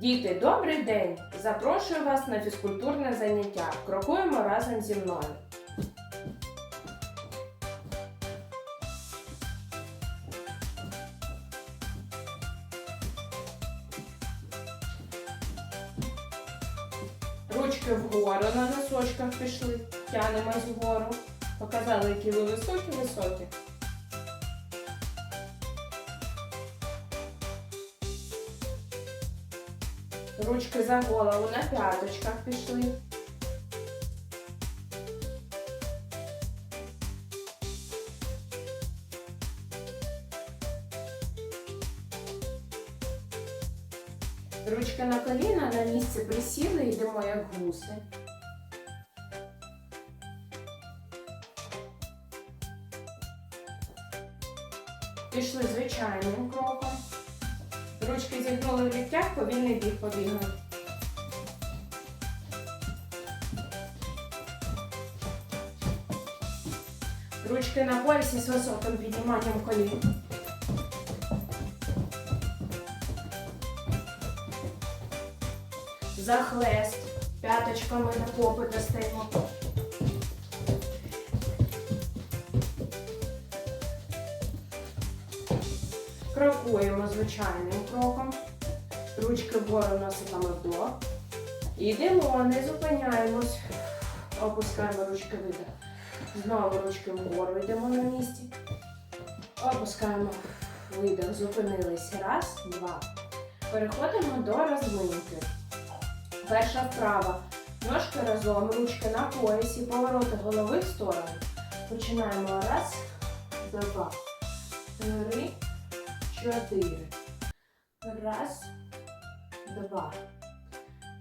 Діти, добрий день! Запрошую вас на фізкультурне заняття. Крокуємо разом зі мною. Ручки вгору на носочках пішли, тянемось вгору. Показали, які ви високі-високі. Ручки за голову на п'яточках пішли. Ручки на коліна на місце присіли, йдемо як гуси. Пішли звичайним кроком. Ручки зігнули в ліктях, повільний біг побігли. Ручки на поясі з високим підніманням колін. Захлест. П'яточками на попи достаємо. Крокуємо звичайним кроком. Ручки вгору носиками вдох. Йдемо, не зупиняємось. Опускаємо ручки видих. Знову ручки вгору йдемо на місці. Опускаємо видих. Зупинились. Раз, два. Переходимо до розминки. Перша вправа. Ножки разом, ручки на поясі, повороти голови в сторону. Починаємо. Раз, два, три, чотири. Раз, два,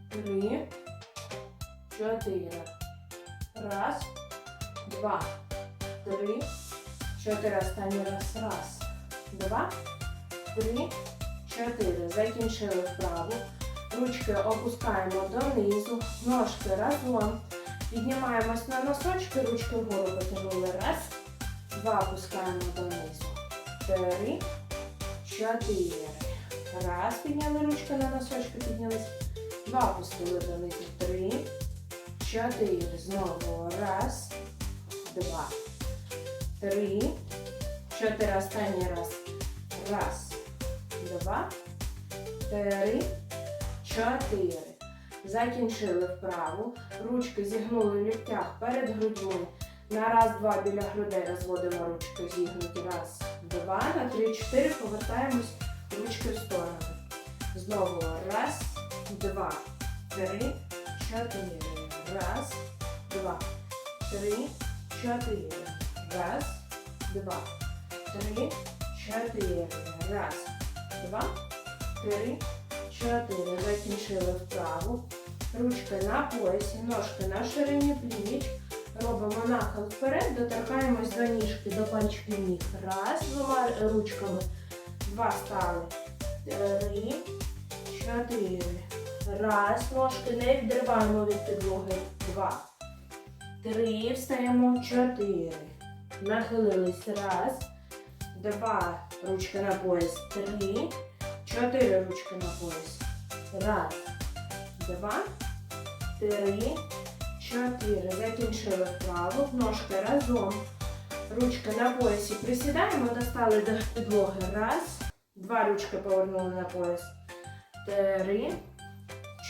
три, чотири. Раз, два, три, чотири. Останній раз. Раз, два, три, чотири. Закінчили вправу. Ручки опускаємо донизу, ножки разом. Піднімаємось на носочки, ручки вгору потягнули. Раз, два, опускаємо донизу. Три, чотири. Раз, підняли ручки на носочки, піднялись. Два опустили донизу. Три, чотири. Знову. Раз, два, три, чотири. Останній раз. Раз, два, три, чотири. Закінчили вправу. Ручки зігнули в ліктях перед грудьми. На раз, два біля грудей розводимо ручки зігнуті. Раз, два, на три, чотири. Повертаємось ручки в сторону. Знову раз, два, три, чотири. Раз, два, три, чотири. Раз, два, три, чотири. Раз, два, три, чотири. Закінчили вправу. Ручки на поясі, ножки на ширині пліч. Робимо нахил вперед, доторкаємось до ніжки, до пальчиків ніг. Раз, двома ручками. Два стали. Три, чотири. Раз, ножки не відриваємо від підлоги. Два. Три, встаємо. Чотири. Нахилились. Раз. Два. Ручки на пояс. Три. Чотири ручки на пояс. Раз. Два. Три. Чотири. Закінчили вправу. Ножки разом. Ручки на поясі присідаємо, достали до підлоги. Раз. Два ручки повернули на пояс. Три.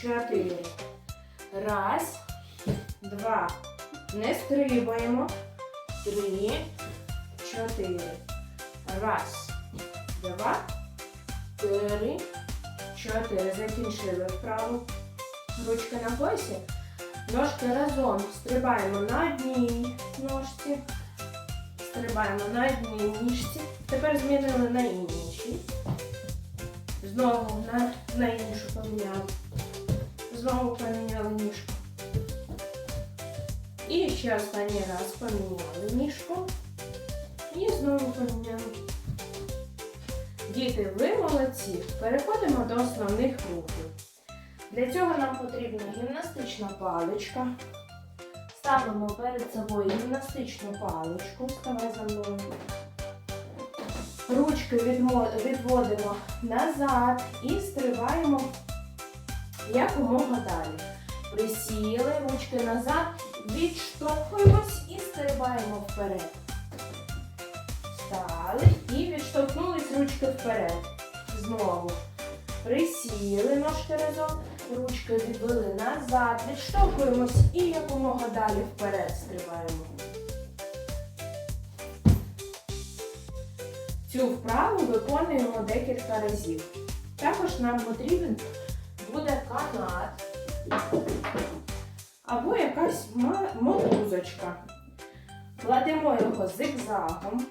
Чотири. Раз. Два. Не стрибаємо. Три. Чотири. Раз. Два. Три. Чотири. Закінчили вправу. Ручки на поясі. Ножки разом. Стрибаємо на одній ножці. Стрибаємо на одній ніжці. Тепер змінили на іншій. Знову на, на іншу поміняли. Знову поміняли ніжку. І ще останній раз поміняли ніжку. І знову поміняли. Діти, ви молодці. Переходимо до основних рухів. Для цього нам потрібна гімнастична паличка. Ставимо перед собою гімнастичну паличку. Ставай за мною. Ручки відводимо назад і стрибаємо якомога далі. Присіли, ручки назад, відштовхуємось і стрибаємо вперед. Стали і відштовхнулись ручки вперед. Знову. Присіли ножки разом, ручки відвели назад, відштовхуємось і якомога далі вперед стрибаємо. Цю вправу виконуємо декілька разів. Також нам потрібен буде канат або якась мотузочка. Кладемо його зигзагом.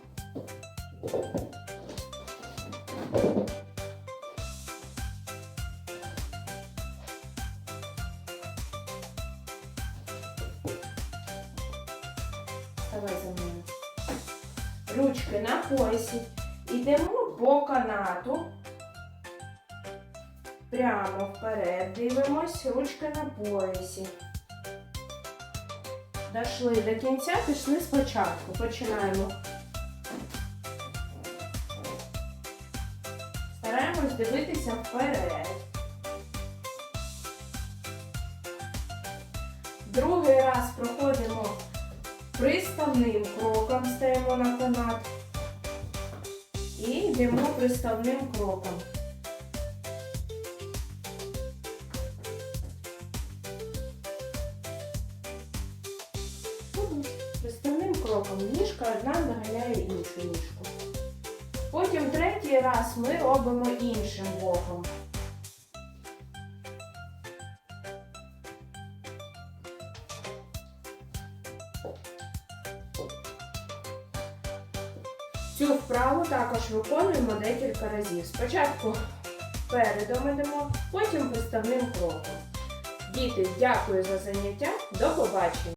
Давай. Ручки на поясі. Йдемо по канату. Прямо вперед дивимось, ручки на поясі. Дошли до кінця, пішли спочатку. Починаємо. Стараємось дивитися вперед. Другий раз проходимо приставним кроком, стаємо на канат. І йдемо приставним кроком. Приставним кроком ніжка одна наганяє іншу ніжку. Потім третій раз ми робимо іншим боком. Цю вправу також виконуємо декілька разів. Спочатку передом ідемо, потім приставним кроком. Діти, дякую за заняття. До побачення!